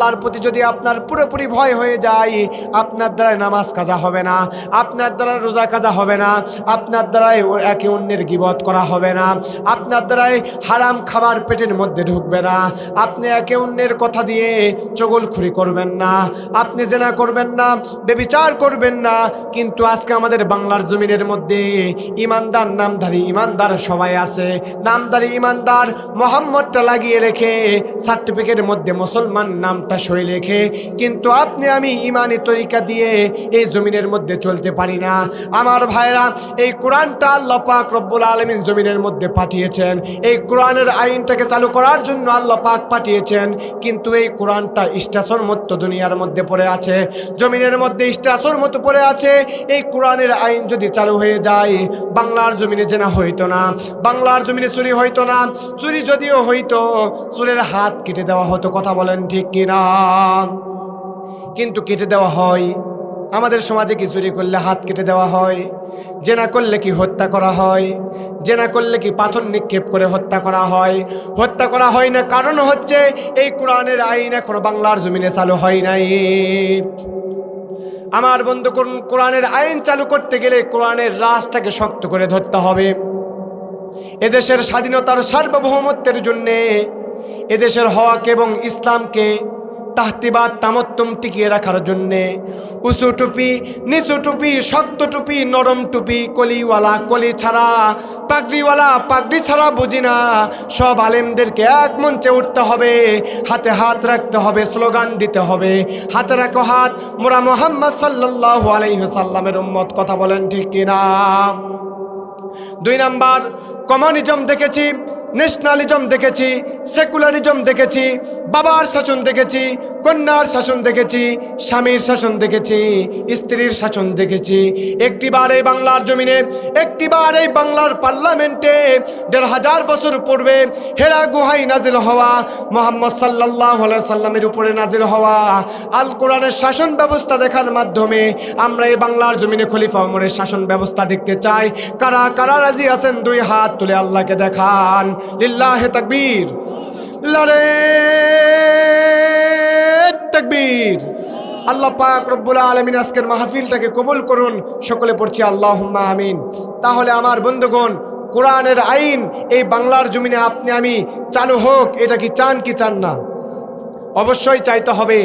আল্লাহর প্রতি যদি আপনার পুরোপুরি ভয় হয়ে যায়, আপনার দ্বারাই নামাজ কাজা হবে না, আপনার দ্বারা রোজা কাজা হবে না, আপনার দ্বারাই একে অন্যের গিবত করা হবে না, আপনার দ্বারাই হারাম খাবার পেটের মধ্যে ঢুকবে না, আপনি একে অন্যের কথা দিয়ে চগলখুরি করবেন না, আপনি জেনা করবেন না, বেবিচার করবেন না, কিন্তু আজকে আমাদের বাংলার জমিনের মধ্যে ইমানদার নামধারী ইমানদার সবাই আছে, নামধারী ইমানদার মোহাম্মদটা লাগিয়ে রেখে সার্টিফিকেটের মধ্যে মুসলমান নামটা সই লেখে, কিন্তু আপনি আমি ইমানি তরিকা দিয়ে এই জমিনের মধ্যে চলতে পারি না। আমার ভাইরা এই কোরআনটা আল্লাহ পাক রব্বুল আলমিন জমিনের মধ্যে পাঠিয়েছেন। এই কোরআনের আইনটাকে চালু করার জন্য আল্লাহ পাক পাঠিয়েছেন। কিন্তু এই কোরআনটা স্টেশন মতো দুনিয়ার মধ্যে পড়ে আছে। জমিনের মধ্যে স্টেশন মতো পড়ে আছে। এই কোরআনের আইন যদি চালু হয়ে যায়, বাংলার জমিনে জেনা হইতো না। বাংলার জমিনে চুরি হইতো না। চুরি যদিও হইতো, চুরের হাত কেটে দেওয়া হতো, কথা বলেন ঠিক কিনা? কিন্তু কেটে দেওয়া হয়। আমাদের সমাজে কি চুরি করলে হাত কেটে দেওয়া হয়? জেনা করলে কি হত্যা করা হয়? জেনা করলে কি পাথর নিক্ষেপ করে হত্যা করা হয়? হত্যা করা হয় না, কারণ হচ্ছে এই কোরআনের আইন এখনও বাংলার জমিনে চালু হয় নাই। আমার বন্ধু করুন কোরআনের আইন চালু করতে গেলে কোরআনের রাজটাকে শক্ত করে ধরতে হবে। এদেশের স্বাধীনতার সার্বভৌমত্বের জন্যে এদেশের হক এবং ইসলামকে তাহতিবাদ তামত্তম টিকিয়ে রাখার জন্যে। উঁচু টুপি, নিচু টুপি, শক্ত টুপি, নরম টুপি, কলিওয়ালা, কলি ছাড়া, পাগড়িওয়ালা, পাগড়ি ছাড়া বুঝি না। সব আলেমদেরকে এক মঞ্চে উঠতে হবে, হাতে হাত রাখতে হবে, স্লোগান দিতে হবে। হাতে রাখো হাত, মোরা মোহাম্মদ সাল্লাহ আলাইসাল্লামের উম্মত, কথা বলেন ঠিক কিনা? দুই নাম্বার কমিউনিজম দেখেছি ন্যাশনালিজম দেখেছি সেকুলারিজম দেখেছি, বাবার শাসন দেখেছি, কন্যার শাসন দেখেছি, স্বামীর শাসন দেখেছি, স্ত্রীর শাসন দেখেছি। একটিবার এই বাংলার জমিনে, একটিবার এই বাংলার পার্লামেন্টে দেড় হাজার বছর পূর্বে হেরা গুহাই নাজিল হওয়া, মোহাম্মদ সাল্লাহ সাল্লামের উপরে নাজিল হওয়া আল কোরআনের শাসন ব্যবস্থা দেখার মাধ্যমে আমরা এই বাংলার জমিনে খলিফা ওমরের শাসন ব্যবস্থা দেখতে চাই। কারা কারা রাজি আছেন, দুই হাত তুলে আল্লাহকে দেখান। লিল্লাহে তাকবীর। লরে তাকবীর। আল্লাহ পাক রব্বুল আলমিন আজকের মাহফিলটাকে কবুল করুন। সকলে পড়ছি আল্লাহ আমিন। তাহলে আমার বন্ধুগণ, কোরআনের আইন এই বাংলার জমিনে আপনি আমি চালু হোক, এটা কি চান কি চান না? অবশ্যই চাইতে হবে।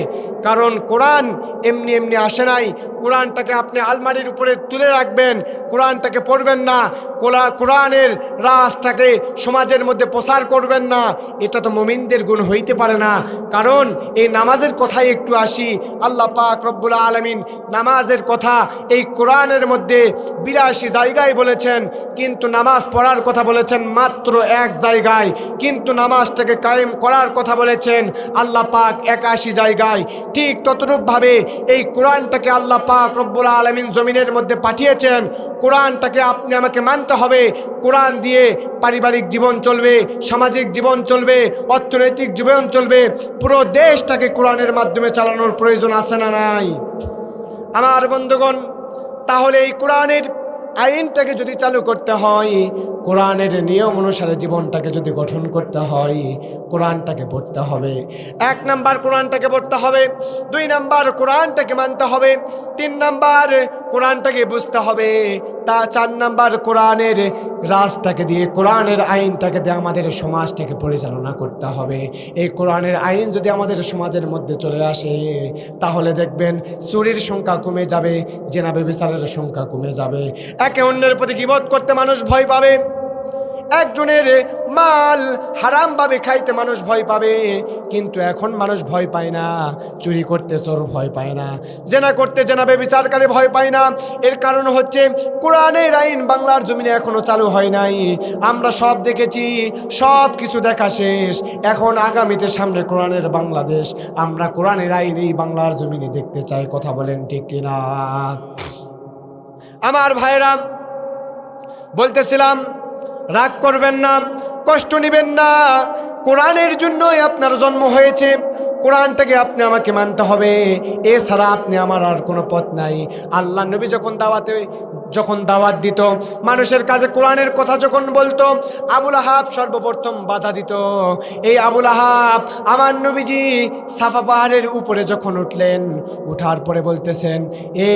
কারণ কোরআন এমনি এমনি আসে নাই। কোরআনটাকে আপনি আলমারির উপরে তুলে রাখবেন, কোরআনটাকে পড়বেন না কোরআ কোরআনের রাসটাকে সমাজের মধ্যে প্রসার করবেন না। এটা তো মোমিনদের গুণ হইতে পারে না। কারণ এই নামাজের কথাই একটু আসি। আল্লাহ পাক রব্বুল আলমিন নামাজের কথা এই কোরআনের মধ্যে বিরাশি জায়গায় বলেছেন, কিন্তু নামাজ পড়ার কথা বলেছেন মাত্র এক জায়গায়। কিন্তু নামাজটাকে কায়েম করার কথা বলেছেন আল্লাহ পাক একাশি জায়গায়। ঠিক ততরূপভাবে এই কোরআনটাকে আল্লাহ পাক রব্বুল আলমিন জমিনের মধ্যে পাঠিয়েছেন। কোরআনটাকে আপনি আমাকে মানতে হবে। কোরআন দিয়ে পারিবারিক জীবন চলবে, সামাজিক জীবন চলবে, অর্থনৈতিক জীবন চলবে। পুরো দেশটাকে কোরআনের মাধ্যমে চালানোর প্রয়োজন আছে না নাই? আমার বন্ধুগণ, তাহলে এই কোরআনের আইনটাকে যদি চালু করতে হয়, কোরআনের নিয়ম অনুসারে জীবনটাকে যদি গঠন করতে হয়, কোরআনটাকে পড়তে হবে। এক নাম্বার কোরআনটাকে পড়তে হবে, দুই নাম্বার কোরআনটাকে মানতে হবে, তিন নাম্বার কোরআনটাকে বুঝতে হবে। তা চার নাম্বার কোরআনের রাজটাকে দিয়ে, কোরআনের আইনটাকে দিয়ে আমাদের সমাজটাকে পরিচালনা করতে হবে। এই কোরআনের আইন যদি আমাদের সমাজের মধ্যে চলে আসে, তাহলে দেখবেন চুরির সংখ্যা কমে যাবে জেনাবে বিচারের সংখ্যা কমে যাবে। একে অন্যের প্রতি গিবত করতে মানুষ ভয় পাবে? একজনের মাল হারামভাবে খাইতে মানুষ ভয় পাবে, কিন্তু এখন মানুষ ভয় পায় না। চুরি করতে চোর ভয় পায় না। জেনা করতে জেনাবে বিচারকারী ভয় পায় না। এর কারণ হচ্ছে কোরআনের আইন বাংলার জমিনে এখনও চালু হয় নাই। আমরা সব দেখেছি, সব কিছু দেখা শেষ। এখন আগামীতে সামনে কোরআনের বাংলাদেশ। আমরা কোরআনের আইন এই বাংলার জমিনে দেখতে চাই, কথা বলেন ঠিক কিনা? আমার ভাইরা, বলতেছিলাম রাগ করবেন না কষ্ট নেবেন না। কোরআনের জন্যই আপনার জন্ম হয়েছে। কোরআনটাকে আপনি আমাকে মানতে হবে। এছাড়া আপনি আমার আর কোনো পথ নাই। আল্লাহ নবী যখন দাওয়াতে, যখন দাওয়াত দিত, মানুষের কাছে কোরআনের কথা যখন বলতো, আবুল আহাব সর্বপ্রথম বাধা দিত। এই আবুল আহাব আমার নবীজি সাফা পাহাড়ের উপরে যখন উঠলেন, উঠার পরে বলতেছেন, এ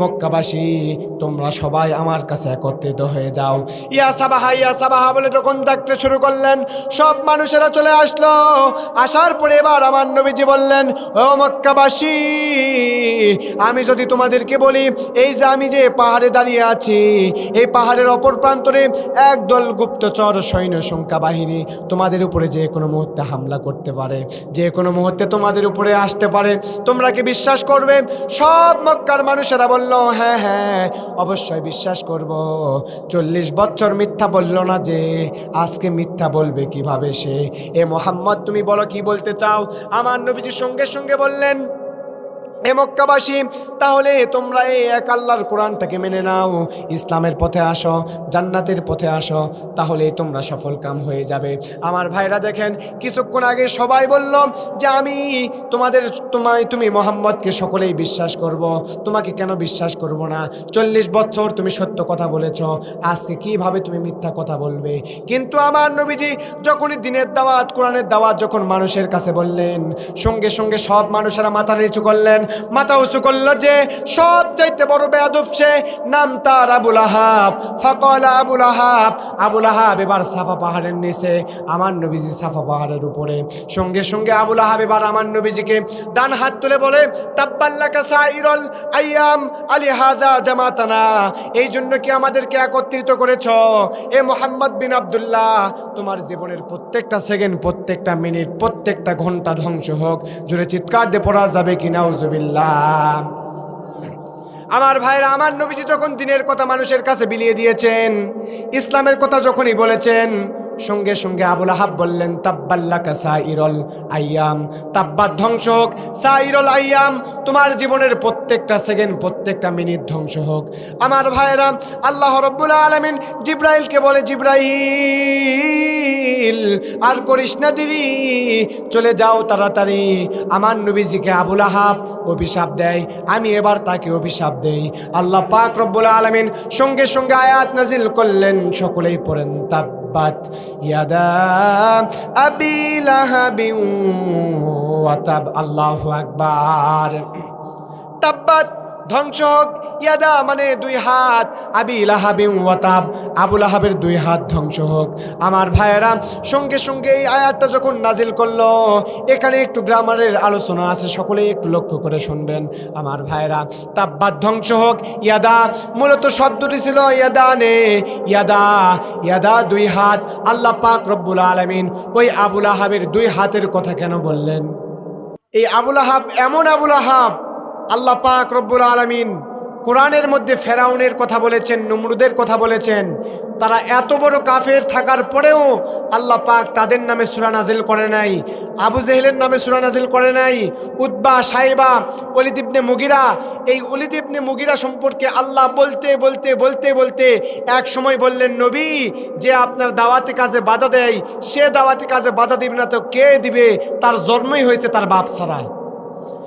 মক্কাবাসী, তোমরা সবাই আমার কাছে একত্রিত হয়ে যাও। ইয়া সাবাহা ইয়া সাবাহা বলে যখন ডাকতে শুরু করলেন, সব মানুষেরা চলে আসলো। আসার পরে এবার আমার নবীজি বললেন, ও মক্কাবাসী, আমি যদি তোমাদেরকে বলি, এই যে আমি যে পাহাড়ে দাঁড়িয়ে আছি, এই পাহাড়ের অপর প্রান্তরে একদল গুপ্তচর সৈন্য সংখ্যা বাহিনী তোমাদের উপরে যে কোনো মুহূর্তে হামলা করতে পারে, যে কোনো মুহূর্তে তোমাদের উপরে আসতে পারে। তোমরা কি বিশ্বাস করবে? সব মক্কার মানুষেরা বলল হ্যাঁ হ্যাঁ অবশ্যই বিশ্বাস করব। চল্লিশ বছর মিথ্যা বলল না যে, আজকে মিথ্যা বলবে কীভাবে সে? এ মোহাম্মদ, তুমি বলো কি বলতে চাও? আমার নবীজি সঙ্গে সঙ্গে বললেন এ মক্কাবাসী, তাহলে তোমরা এই এক আল্লাহর কোরআনটাকে মেনে নাও। ইসলামের পথে আসো, জান্নাতের পথে আসো তাহলে তোমরা সফল কাম হয়ে যাবে। আমার ভাইরা দেখেন, কিছুক্ষণ আগে সবাই বলল যে আমি তোমাদের, তোমায়, তুমি মোহাম্মদকে সকলেই বিশ্বাস করব। তোমাকে কেন বিশ্বাস করব না? চল্লিশ বছর তুমি সত্য কথা বলেছ, আজকে কীভাবে তুমি মিথ্যা কথা বলবে? কিন্তু আমার নবীজি যখনই দিনের দাওয়াত, কোরআনের দাওয়াত যখন মানুষের কাছে বললেন, সঙ্গে সঙ্গে সব মানুষেরা মাথা নিচু করলেন মাথা উঁচু করল যে, সব চাইতে বড় বেয়াদব সে, নাম তার আবুল আহাব। ফকল আবুল আহাব আবুল আহাব এবার সাফা পাহাড়ের নিচে, আমার নবীজি সাফা পাহাড়ের উপরে। সঙ্গে সঙ্গে আবুল আহাব এবার আমার নবীজিকে ডান হাত তুলে বলে তাব্বাল্লাকা সাইরল আইয়াম আলী জামাতানা। এই জন্য কি আমাদেরকে একত্রিত করেছ? এ মোহাম্মদ বিন আবদুল্লাহ, তোমার জীবনের প্রত্যেকটা সেকেন্ড, প্রত্যেকটা মিনিট, প্রত্যেকটা ঘণ্টা ধ্বংস হোক। জোরে চিৎকার দিয়ে পড়া যাবে কি নাউজুবিল্লাহ আমার ভাইরা, আমার নবীজি যখন দিনের কথা মানুষের কাছে বিলিয়ে দিয়েছেন, ইসলামের কথা যখনই বলেছেন সঙ্গে সঙ্গে আবুল আহাব বললেন তাব্বাল্লাকা সাইরল আইয়াম তাব্বাত ধ্বংস হোক, সাইরল আইয়াম তোমার জীবনের প্রত্যেকটা সেকেন্ড, প্রত্যেকটা মিনিট ধ্বংস হোক। আমার ভাইরা আল্লাহ রব্বুল আলমিন জিব্রাইলকে বলে, জিব্রাইল, আর করিস না দিদি চলে যাও তাড়াতাড়ি। আমার নবীজিকে আবুল আহাব অভিশাপ দেয়, আমি এবার তাকে অভিশাপ দেই। আল্লাহ পাক রব্বুল আলমিন সঙ্গে সঙ্গে আয়াত নাজিল করলেন, সকলেই পড়েন তাব্বাত ইয়াদা আবি লাহাবি ওয়াতাব আল্লাহু আকবার তাব্বাত ধ্বংস হোক ইয়াদা মানে দুই হাত। আবি লাহাবি ওয়াতাব। আবুল আহাবের দুই হাত ধ্বংস হোক। আমার ভাইয়েরা, সঙ্গে সঙ্গে এই আয়াতটা যখন নাজিল করল, এখানে একটু গ্রামারের আলোচনা আছে, সকলেই একটু লক্ষ্য করে শুনবেন। আমার ভাইয়েরা, তাব্বাত ধ্বংস হোক, ইয়াদা, মূলত শব্দটি ছিল ইয়াদা নে, ইয়াদা ইয়াদা দুই হাত। আল্লাহ পাক রব্বুল আলমিন ওই আবুল আহাবের দুই হাতের কথা কেন বললেন? এই আবুল আহাব এমন আবুল আহাব আল্লাহ পাক রব্বুল আলমিন কোরআনের মধ্যে ফেরাউনের কথা বলেছেন, নমরুদের কথা বলেছেন, তারা এত বড় কাফের থাকার পরেও আল্লাহ পাক তাদের নামে সুরা নাজিল করে নাই, আবু জেহেলের নামে সুরা নাজিল করে নাই উদ্বা সাহেবা অলিদিবনে মুগিরা, এই অলিদিবনে মুগিরা সম্পর্কে আল্লাহ বলতে বলতে বলতে বলতে এক সময় বললেন, নবী, যে আপনার দাওয়াতে কাজে বাধা দেয়, সে দাওয়াতে কাজে বাধা দিবে না তো কে দিবে? তার জন্মই হয়েছে তার বাপ ছাড়া